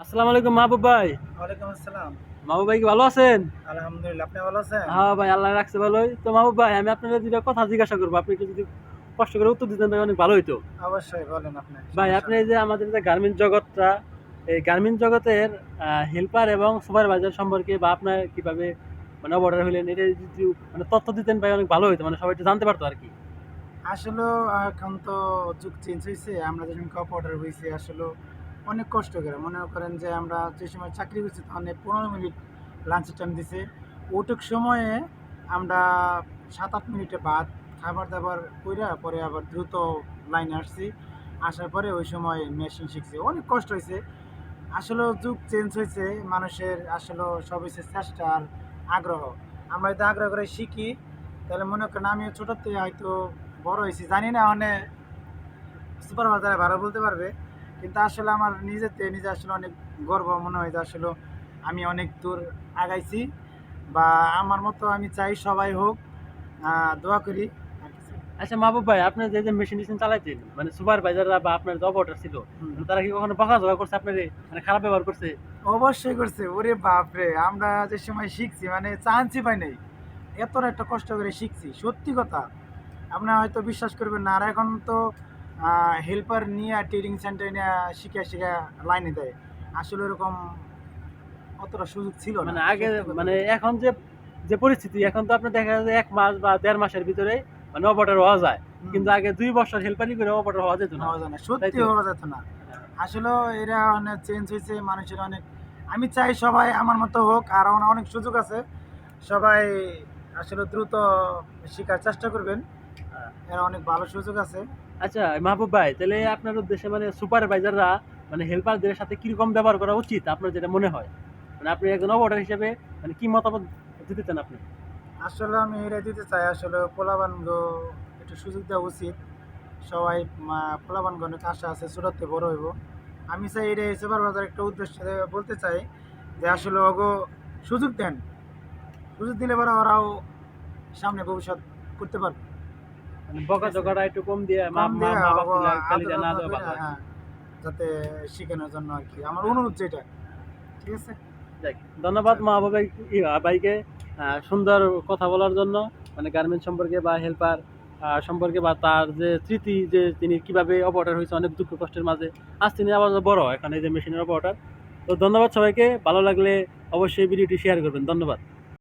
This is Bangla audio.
আসসালামু আলাইকুম মাহবুব ভাই। ওয়ালাইকুম আসসালাম। মাহবুব ভাই কি ভালো আছেন? আলহামদুলিল্লাহ আপনি ভালো আছেন? হ্যাঁ ভাই আল্লাহ রাখছে ভালোই। তো মাহবুব ভাই আমি আপনার দুটা কথা জিজ্ঞাসা করব। আপনি একটু যদি কষ্ট করে উত্তর দিতেন তাহলে অনেক ভালো হইতো। অবশ্যই বলেন আপনি। ভাই আপনি এই যে আমাদের যে গার্মেন্ট জগৎটা এই গার্মেন্ট জগতের হেল্পার এবং সুপারভাইজার সম্পর্কে বা আপনার কীভাবে মানে অর্ডার হলেন এটা যদি মানে তথ্য দিতেন ভাই অনেক ভালো হইতো। মানে সবাই একটু জানতে পারতো আর কি। আসলে এখন তো যুগ চেঞ্জ হয়েছে আমরা যখন কাপ অর্ডার হয়েছে আসলে অনেক কষ্ট করে। মনে করেন যে আমরা যে সময় চাকরি করছি তখন পনেরো মিনিট লাঞ্চের টাইম দিছে। ওটুক সময়ে আমরা সাত আট মিনিটে বাদ খাবার দাবার কইরা পরে আবার দ্রুত লাইনে আসছি। আসার পরে ওই সময় মেশিন শিখছি। অনেক কষ্ট হয়েছে আসলে যুগ চেঞ্জ হয়েছে মানুষের আসলে সব হয়েছে চেষ্টা আর আগ্রহ। আমরা যদি আগ্রহ করে শিখি, তাহলে মনে করেন আমিও থেকে হয়তো বড় হয়েছি জানি না অনেক সুপারভাইজারে ভালো বলতে পারবে। কিন্তু আসলে আমার নিজের নিজেতে নিজে আসলে অনেক গর্ব মনে হয় যে আসলে আমি অনেক দূর আগাইছি বা আমার মতো আমি চাই সবাই হোক দোয়া করি। আচ্ছা মাহবুব ভাই আপনি যে যে মেশিন টেশিন চালাইতেন মানে সুপারভাইজাররা বা আপনার যে অপারেটর ছিল মানে তারা কি কখনো বকা জগা করছে আপনার মানে খারাপ ব্যবহার করছে? অবশ্যই করছে ওরে বাপরে আমরা যে সময় শিখছি মানে চান্সই পাই নাই। এতটা একটা কষ্ট করে শিখছি সত্যি কথা। আপনারা হয়তো বিশ্বাস করবেন না আর এখন তো হেল্পার নিয়ে ট্রেনিং সেন্টারে নিয়ে শিখে শিখে লাইনে দেয়। আসলে এরকম অতটা সুযোগ ছিল মানে আগে মানে এখন যে যে পরিস্থিতি এখন তো আপনার দেখা যায় এক মাস বা দেড় মাসের ভিতরে মানে অপারেটর হওয়া যায়। কিন্তু আগে দুই বছর হেল্পারি করে অপারেটর হওয়া যেত না। হওয়া যায় না। সত্যি হওয়া যেত না। আসলে এরা অনেক চেঞ্জ হয়েছে মানুষের অনেক আমি চাই সবাই আমার মতো হোক আর অনেক সুযোগ আছে। সবাই আসলে দ্রুত শেখার চেষ্টা করবেন। এরা অনেক ভালো সুযোগ আছে। আচ্ছা মাহবুব ভাই, তাহলে আপনার উদ্দেশ্যে মানে সুপারভাইজাররা মানে হেল্পারদের সাথে কীরকম ব্যবহার করা উচিত? আপনার যেটা মনে হয়। মানে আপনি একজন অপারেটর হিসেবে মানে কি মতামত দিতে চান আপনি? আসলে আমি এটা দিতে চাই, আসলে পোলাবানগো একটু সুযোগ দেওয়া উচিত। সবাই পোলাবানগো অনেক আশা আছে ছোটতে বড় হইব। আমি চাই এটা সুপার বাজার একটা উদ্দেশ্য বলতে চাই যে, আসলে ওগো সুযোগ দেন। সুযোগ দিলে পরে ওরাও সামনে ভবিষ্যৎ করতে পারবে। বকা জগাটা একটু কম দিয়ে মা মা মা না দেওয়া ভালো হ্যাঁ, যাতে শেখানোর জন্য আর কি। আমার অনুরোধ যেটা ঠিক আছে? ধন্যবাদ মাহবুব ভাই ভাইকে সুন্দর কথা বলার জন্য। মানে গার্মেন্ট সম্পর্কে বা হেল্পার সম্পর্কে বা তার যে স্মৃতি যে তিনি কীভাবে অপারেটর হয়েছে অনেক দুঃখ কষ্টের মাঝে। আজ তিনি আবার বড় এখানে যে মেশিনের অপারেটর। তো ধন্যবাদ সবাইকে। ভালো লাগলে অবশ্যই ভিডিওটি শেয়ার করবেন। ধন্যবাদ।